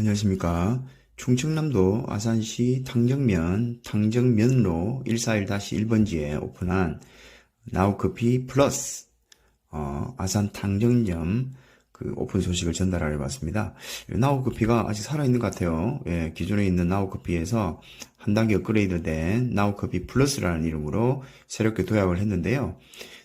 안녕하십니까. 충청남도 아산시 탕정면 탕정면로 141-1번지에 오픈한 나우커피 플러스 어, 아산 탕정점 그 오픈 소식을 전달하려 왔습니다. 나우커피가 아직 살아있는 것 같아요. 예, 기존에 있는 나우커피에서 한 단계 업그레이드된 나우커피 플러스라는 이름으로 새롭게 도약을 했는데요.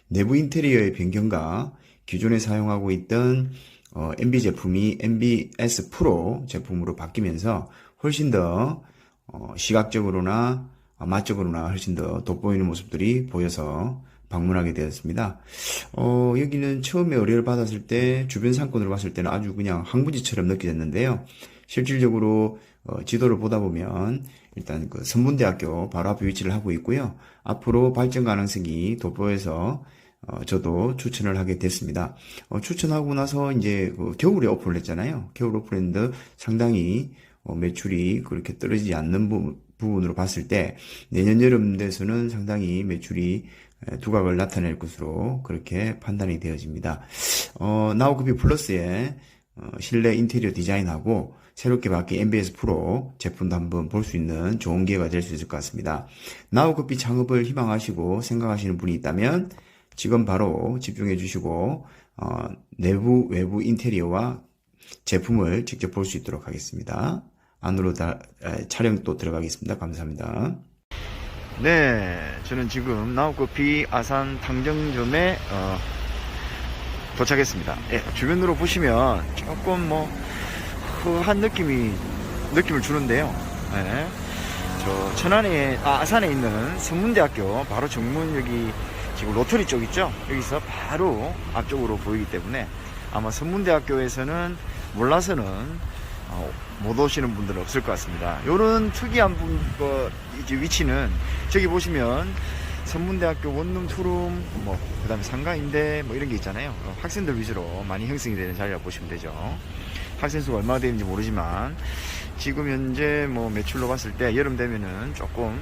내부 인테리어의 변경과 기존에 사용하고 있던 어, MB 제품이 MBS 프로 제품으로 바뀌면서 훨씬 더 어, 시각적으로나 어, 맛적으로나 훨씬 더 돋보이는 모습들이 보여서 방문하게 되었습니다. 어, 여기는 처음에 의뢰를 받았을 때 주변 상권으로 봤을 때는 아주 그냥 항구지처럼 느껴졌는데요. 실질적으로 어, 지도를 보다 보면 일단 그 선문대학교 바로 앞에 위치를 하고 있고요. 앞으로 발전 가능성이 돋보여서 어, 저도 추천을 하게 됐습니다. 어, 추천하고 나서 이제 그 겨울에 오픈을 했잖아요. 겨울 오픈했는데 상당히 어, 매출이 그렇게 떨어지지 않는 부, 부분으로 봤을 때 내년 여름 돼서는 상당히 매출이 에, 두각을 나타낼 것으로 그렇게 판단이 되어집니다. 어, 나우크비 플러스의 어, 실내 인테리어 디자인하고 새롭게 바뀐 MBS 프로 제품도 한번 볼 수 있는 좋은 기회가 될 수 있을 것 같습니다. 나우커피 창업을 희망하시고 생각하시는 분이 있다면 지금 바로 집중해 주시고 어, 내부 외부 인테리어와 제품을 직접 볼 수 있도록 하겠습니다. 안으로 다, 에, 촬영 또 들어가겠습니다. 감사합니다. 네, 저는 지금 나우커피 아산 탕정점에 어, 도착했습니다. 예, 주변으로 보시면 조금 뭐 후한 느낌이 느낌을 주는데요. 예, 저 천안에 아, 아산에 있는 성문대학교 바로 정문 여기 지금 로터리 쪽 있죠? 여기서 바로 앞쪽으로 보이기 때문에 아마 선문대학교에서는 몰라서는 어, 못 오시는 분들은 없을 것 같습니다. 요런 특이한 분, 그, 이제 위치는 저기 보시면 선문대학교 원룸, 투룸, 뭐, 그 다음에 상가인데 뭐 이런 게 있잖아요. 어, 학생들 위주로 많이 형성이 되는 자리라고 보시면 되죠. 학생 수가 얼마나 되는지 모르지만 지금 현재 뭐 매출로 봤을 때 여름 되면은 조금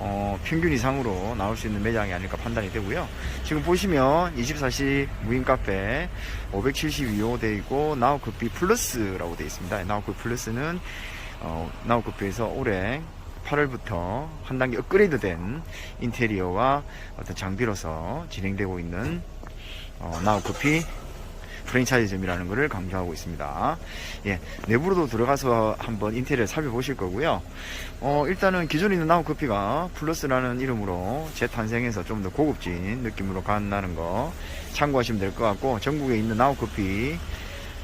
어, 평균 이상으로 나올 수 있는 매장이 아닐까 판단이 되고요. 지금 보시면 24시 무인 카페 572호 되어 있고 나우커피 플러스라고 되어 있습니다. 나우커피 플러스는 어, 나우커피에서 올해 8월부터 한 단계 업그레이드된 인테리어와 어떤 장비로서 진행되고 있는 어, 나우커피 프랜차이즈점이라는 것을 강조하고 있습니다. 예, 내부로도 들어가서 한번 인테리어 살펴보실 거고요. 어, 일단은 기존에 있는 나우커피가 플러스라는 이름으로 재탄생해서 좀 더 고급진 느낌으로 간다는 거 참고하시면 될 것 같고 전국에 있는 나우커피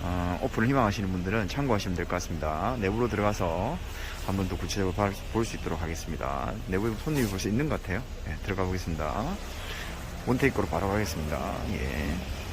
어, 오픈을 희망하시는 분들은 참고하시면 될 것 같습니다. 내부로 들어가서 한 번 더 구체적으로 볼 수 있도록 하겠습니다. 내부에 손님이 벌써 있는 것 같아요. 예, 들어가 보겠습니다. 원테이크로 바로 가겠습니다. 예.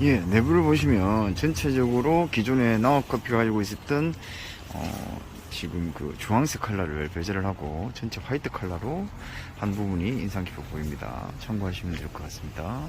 예, 내부를 보시면 전체적으로 기존에 나우커피가 가지고 있었던 어, 지금 그 주황색 컬러를 배제를 하고 전체 화이트 컬러로 한 부분이 인상 깊어 보입니다. 참고하시면 될 것 같습니다.